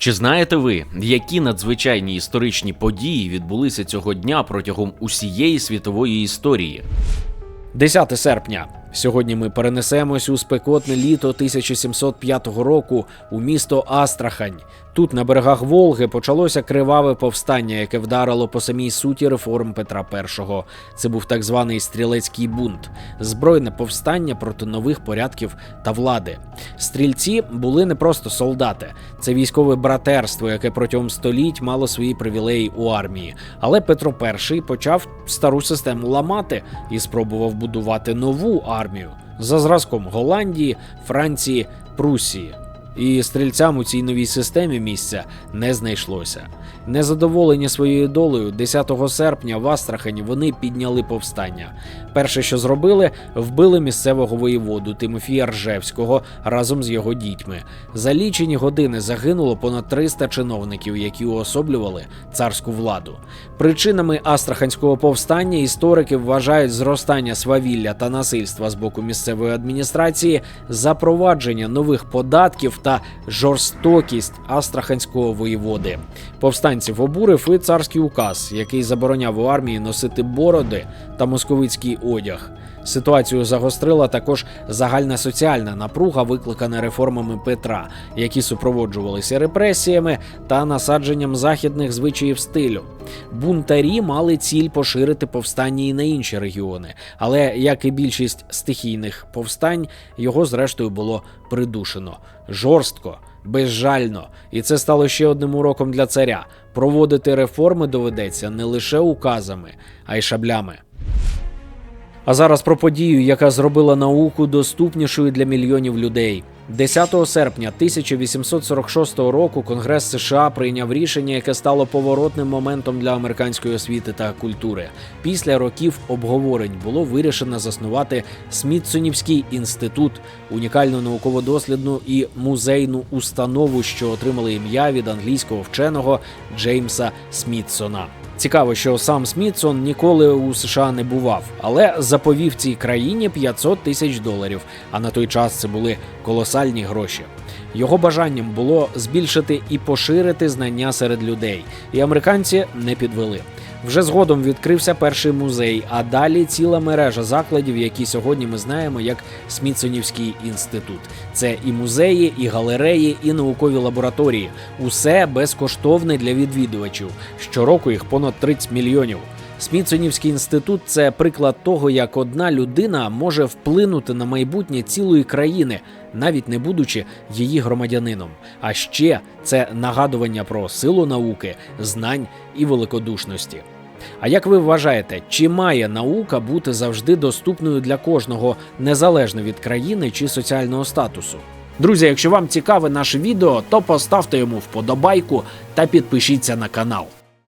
Чи знаєте ви, які надзвичайні історичні події відбулися цього дня протягом усієї світової історії? 10 серпня. Сьогодні ми перенесемось у спекотне літо 1705 року у місто Астрахань. Тут на берегах Волги почалося криваве повстання, яке вдарило по самій суті реформ Петра І. Це був так званий стрілецький бунт, збройне повстання проти нових порядків та влади. Стрільці були не просто солдати, це військове братерство, яке протягом століть мало свої привілеї у армії. Але Петро І почав стару систему ламати і спробував будувати нову армію за зразком Голландії, Франції, Прусії. І стрільцям у цій новій системі місця не знайшлося. Незадоволені своєю долею, 10 серпня в Астрахані вони підняли повстання. Перше, що зробили, вбили місцевого воєводу Тимофія Ржевського разом з його дітьми. За лічені години загинуло понад 300 чиновників, які уособлювали царську владу. Причинами Астраханського повстання історики вважають зростання свавілля та насильства з боку місцевої адміністрації, запровадження нових податків та жорстокість астраханського воєводи. Повстанців обурив і царський указ, який забороняв у армії носити бороди та московицький одяг. Ситуацію загострила також загальна соціальна напруга, викликана реформами Петра, які супроводжувалися репресіями та насадженням західних звичаїв стилю. Бунтарі мали ціль поширити повстання і на інші регіони, але як і більшість стихійних повстань, його зрештою було придушено жорстко. Безжально, і це стало ще одним уроком для царя. Проводити реформи доведеться не лише указами, а й шаблями. А зараз про подію, яка зробила науку доступнішою для мільйонів людей. 10 серпня 1846 року Конгрес США прийняв рішення, яке стало поворотним моментом для американської освіти та культури. Після років обговорень було вирішено заснувати Смітсонівський інститут, унікальну науково-дослідну і музейну установу, що отримали ім'я від англійського вченого Джеймса Смітсона. Цікаво, що сам Смітсон ніколи у США не бував, але заповів цій країні 500 тисяч доларів. А на той час це були колосальні гроші. Його бажанням було збільшити і поширити знання серед людей, і американці не підвели. Вже згодом відкрився перший музей, а далі ціла мережа закладів, які сьогодні ми знаємо як Смітсонівський інститут. Це і музеї, і галереї, і наукові лабораторії. Усе безкоштовне для відвідувачів. Щороку їх понад 30 мільйонів. Смітсонівський інститут це приклад того, як одна людина може вплинути на майбутнє цілої країни, навіть не будучи її громадянином. А ще це нагадування про силу науки, знань і великодушності. А як ви вважаєте, чи має наука бути завжди доступною для кожного, незалежно від країни чи соціального статусу? Друзі, якщо вам цікаве наше відео, то поставте йому вподобайку та підпишіться на канал.